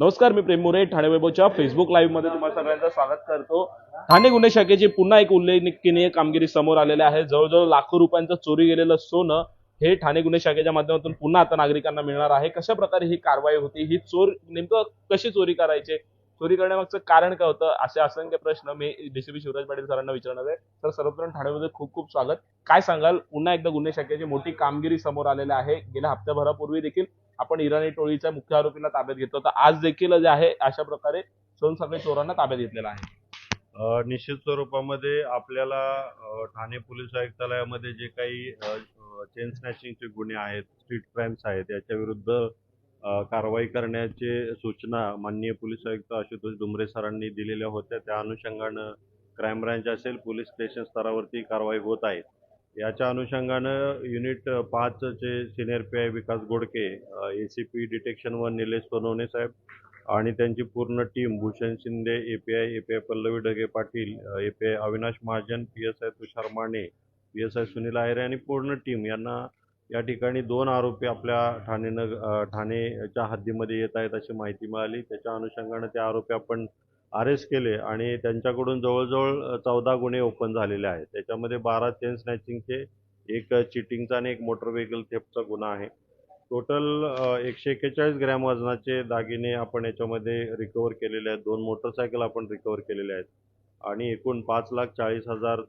नमस्कार मी प्रेम मोरे ठाणे वैभवच्या फेसबुक लाईव्हमध्ये तुम्हाला सगळ्यांचं स्वागत करतो. ठाणे गुन्हे शाखेची पुन्हा एक उल्लेखनीय कामगिरी समोर आलेली आहे. जवळजवळ लाखो रुपयांचं चोरी गेलेलं सोनं हे ठाणे गुन्हे शाखेच्या माध्यमातून पुन्हा आता नागरिकांना मिळणार आहे. कशा प्रकारे ही कारवाई होती? ही चोर नेमकं कशी चोरी करायची? चोरी करण्यामागचं कारण काय होतं? असे असंख्य प्रश्न मी डीसीपी शिवराज पाटील सरांना विचारणार आहे. तर सर्वप्रथम ठाण्यामध्ये खूप खूप स्वागत. काय सांगाल? पुन्हा एकदा गुन्हे शाखेची मोठी कामगिरी समोर आलेली आहे. गेल्या हप्त्याभरापूर्वी देखील आपण इराणी टोळीच्या मुख्य आरोपीला ताब्यात घेतलं होतं. आज देखील जे आहे अशा प्रकारे सोनसाखळी चोरांना ताब्यात घेतलेला आहे. अ, निश्चित स्वरूपामध्ये आपल्याला अ, ठाणे पोलीस आयुक्तालयामध्ये जे काही चेन स्नॅचिंगचे गुन्हे आहेत स्ट्रीट क्राईम्स आहेत याच्या विरुद्ध अ, कारवाई करण्याचे सूचना माननीय पोलीस आयुक्त आशुतोष डुमरे सरांनी दिलेल्या होत्या. त्या अनुषंगानं क्राईम ब्रँच असेल पोलीस स्टेशन स्तरावरती कारवाई होत आहे. याच्या अनुषंगानं unit पाचचे senior P I Vikas Godke A C P detection one Nilesh Sonawane साहेब आणि त्यांची पूर्ण team Bhushan Shinde A P I A P I Pallavi Dhage Patil A P I Avinash Mahajan P S I Tushar Mane P S I Sunil Ahere आणि पूर्ण team यांना या ठिकाणी दोन आरोपी आपल्या ठाणे नग ठाणेच्या हद्दीमध्ये येत आहेत अशी माहिती मिळाली. त्याच्या अनुषंगानं ते आरोपी आपण अरेस्ट केले आणि त्यांच्याकडून जवळजवळ चौदा गुन्हे ओपन झालेले आहेत. त्याच्यामध्ये बारा चेन स्नॅचिंगचे एक चिटिंगचा आणि एक मोटर व्हेकल थेपचा गुन्हा आहे. टोटल एकशे एक्केचाळीस ग्रॅम वजनाचे दागिने आपण याच्यामध्ये रिकवर केलेले आहेत. दोन मोटरसायकल आपण रिकवर केलेले आहेत. आणि एकूण पाच लाख चाळीस हजार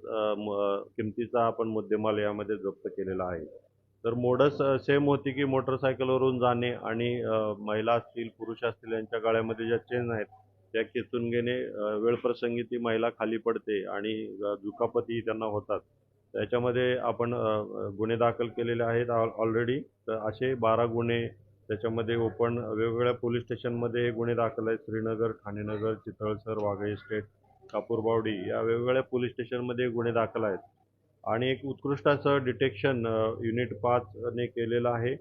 किमतीचा आपण मुद्देमाल यामध्ये जप्त केलेला आहे. तर मोडस सेम होती की मोटरसायकलवरून जाणे आणि महिला असतील पुरुष असतील यांच्या गाळ्यामध्ये ज्या चेन आहेत त्या केतुंगेने घेणे वेळप्रसंगी ती महिला खाली पडते आणि दुखापती त्यांना होतात. त्याच्यामध्ये आपण गुन्हे दाखल केलेले आहेत ऑलरेडी. तर असे बारा गुन्हे त्याच्यामध्ये ओपन वेगवेगळ्या पोलीस स्टेशनमध्ये हे गुन्हे दाखल आहेत. श्रीनगर ठाणेनगर चितळसर वाघई स्टेट कापूरबावडी या वेगवेगळ्या पोलीस स्टेशनमध्ये गुन्हे दाखल आहेत. आणि एक उत्कृष्ट असं डिटेक्शन युनिट पाचने केलेलं आहे.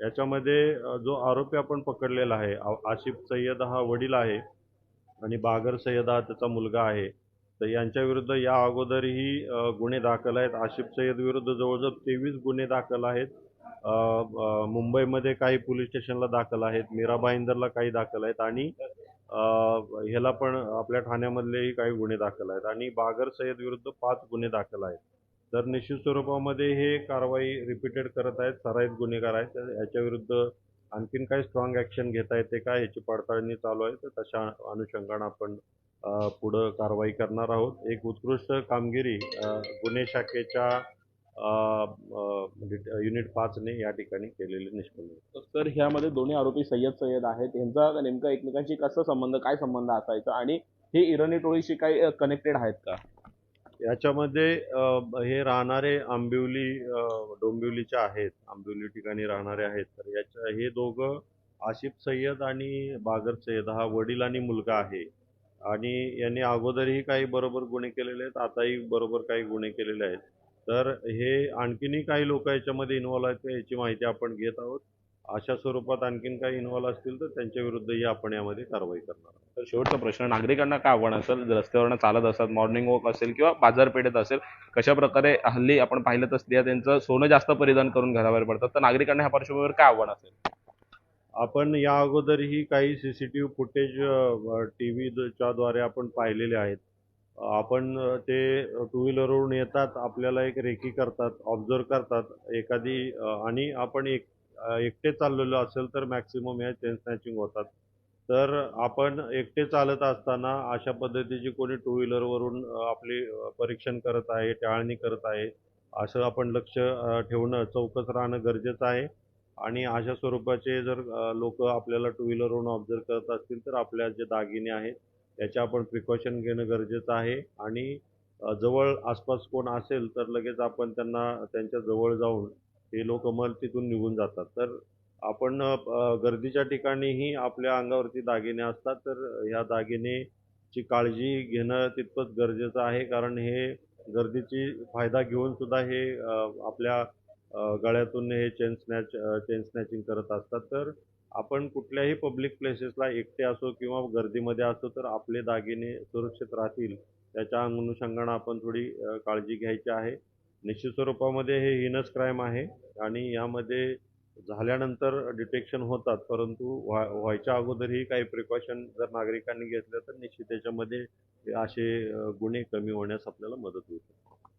याच्यामध्ये जो आरोपी आपण पकडलेला आहे आशिफ सय्यद हा वडील आहे. आणि बागर सय्यद हा त्याचा मुलगा आहे तर यांच्या विरुद्ध या अगोदरही गुन्हे दाखल आहेत. आशिफ सय्यद विरुद्ध जवळजवळ तेवीस गुन्हे दाखल आहेत. मुंबईमध्ये काही पोलीस स्टेशनला दाखल आहेत. मीराबा इंदरला काही दाखल आहेत. आणि ह्याला पण आपल्या ठाण्यामधलेही काही गुन्हे दाखल आहेत. आणि बागर सय्यद विरुद्ध पाच गुन्हे दाखल आहेत. तर निश्चित स्वरूपामध्ये हे कारवाई रिपीटेड करत आहेत. सराईत गुन्हेगार आहेत. याच्याविरुद्ध याच्या विरुद्ध आणखीन काही स्ट्रॉंग ॲक्शन घेता येते का? याची पडताळणी चालू आहे तर तशा अनुषंगानं आपण पुढं कारवाई करणार आहोत. एक उत्कृष्ट कामगिरी गुन्हे शाखेच्या युनिट म्हणजे पाचने या ठिकाणी केलेली निष्पन्न. तर ह्यामध्ये दोन्ही आरोपी सय्यद सय्यद आहेत. यांचा नेमका एकमेकांशी कसा संबंध काय संबंध असायचा? आणि हे इराणी टोळीशी काही कनेक्टेड आहेत का? याच्यामध्ये हे राहणारे आंबिवली डोंबिवलीच्या डोंबिवलीचे आहेत आंबिवली ठिकाणी राहणारे आहेत तर याच्या हे दोघं आशिफ सय्यद आणि बागर सय्यद हा वडील आणि मुलगा आहे. आणि यांनी अगोदरही काही बरोबर गुन्हे केलेले आहेत आताही बरोबर काही गुन्हे केलेले आहेत. तर हे आणखीनही काही लोक याच्यामध्ये इन्व्हॉल्व आहेत याची माहिती आपण घेत आहोत. अशा स्वरूपात आणखीन काही इन्व्हॉल्व असतील तर त्यांच्या विरुद्धही आपण यामध्ये कारवाई करणार आहोत. तर शेवटचा प्रश्न नागरिकांना काय आव्हान असेल? रस्त्यावरनं चालत असतात मॉर्निंग वॉक असेल किंवा बाजारपेठेत असेल कशा प्रकारे हल्ली आपण पाहिलं तर स्त्रिया त्यांचं सोनं जास्त परिधान करून घराबाहेर पडतात तर नागरिकांना ह्या पार्श्वभूमीवर काय आव्हान असेल? आपण या अगोदरही काही C C T V footage T व्हीच्या द्वारे आपण पाहिलेले आहेत. आपण ते टू व्हीलरवरून येतात आपल्याला एक रेकी करतात ऑब्झर्व करतात एखादी आणि आपण एक एकटे चाललेलो असेल तर मॅक्सिमम या चेन स्नॅचिंग होतात. तर आपण एकटे चालत असताना अशा पद्धतीची कोणी टू व्हीलरवरून आपली परीक्षण करत आहे टाळणी करत आहे असं आपण लक्ष ठेवणं चौकस राहणं गरजेचं आहे. आणि अशा स्वरूपाचे जर लोक आपल्याला टू व्हीलरवरून ऑब्झर्व करत असतील तर आपल्या जे दागिने आहेत त्याचे आपण प्रिकॉशन घेणं गरजेचं आहे. आणि जवळ आसपास कोण असेल तर लगेच आपण त्यांना त्यांच्या जवळ जाऊन हे लोक मग तिथून निघून जातात. तर आपण गर्दीच्या ठिकाणीही आपल्या अंगावरती दागिने असतात. तर ह्या दागिनेची काळजी घेणं तितपत गरजेचं आहे. कारण हे गर्दीची फायदा घेऊन सुद्धा हे आपल्या गळ्यातून हे चेन स्नॅच चेन स्नॅचिंग करत असतात. तर आपण कुठल्याही पब्लिक प्लेसेसला एकटे असो किंवा गर्दीमध्ये असो तर आपले दागिने सुरक्षित राहतील. त्याच्या अनुषंगानं आपण थोडी काळजी घ्यायची आहे. निश्चित स्वरूपामध्ये हे हिनस क्राईम आहे आणि यामध्ये झाल्यानंतर डिटेक्शन होतात परंतु व्हा व्हायच्या अगोदरही काही प्रिकॉशन जर नागरिकांनी घेतलं तर निश्चित त्याच्यामध्ये असे गुन्हे कमी होण्यास आपल्याला मदत होईल.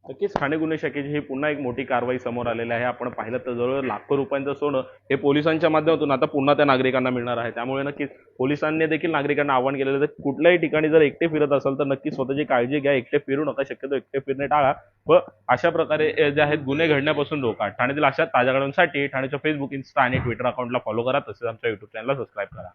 नक्कीच ठाणे गुन्हे शाखेची ही पुन्हा एक मोठी कारवाई समोर आलेली आहे. आपण पाहिलं तर जवळ लाखो रुपयांचं सोनं हे पोलिसांच्या माध्यमातून आता पुन्हा त्या नागरिकांना मिळणार आहे. त्यामुळे नक्कीच पोलिसांनी देखील नागरिकांना आवाहन केलेलं आहे. तर कुठल्याही ठिकाणी जर एकटे फिरत असाल तर नक्की स्वतःची काळजी घ्या. एकटे फिरू नका. शक्यतो एकटे फिरणे टाळा. व अशा प्रकारे जे आहेत गुन्हे घडण्यापासून रोका ठाण्यातील अशा ताज्या घडामोडींसाठी ठाण्याच्या फेसबुक इन्स्टा आणि ट्विटर अकाउंटला फॉलो करा. तसेच आमच्या युट्यूब चॅनलला सबस्क्राईब करा.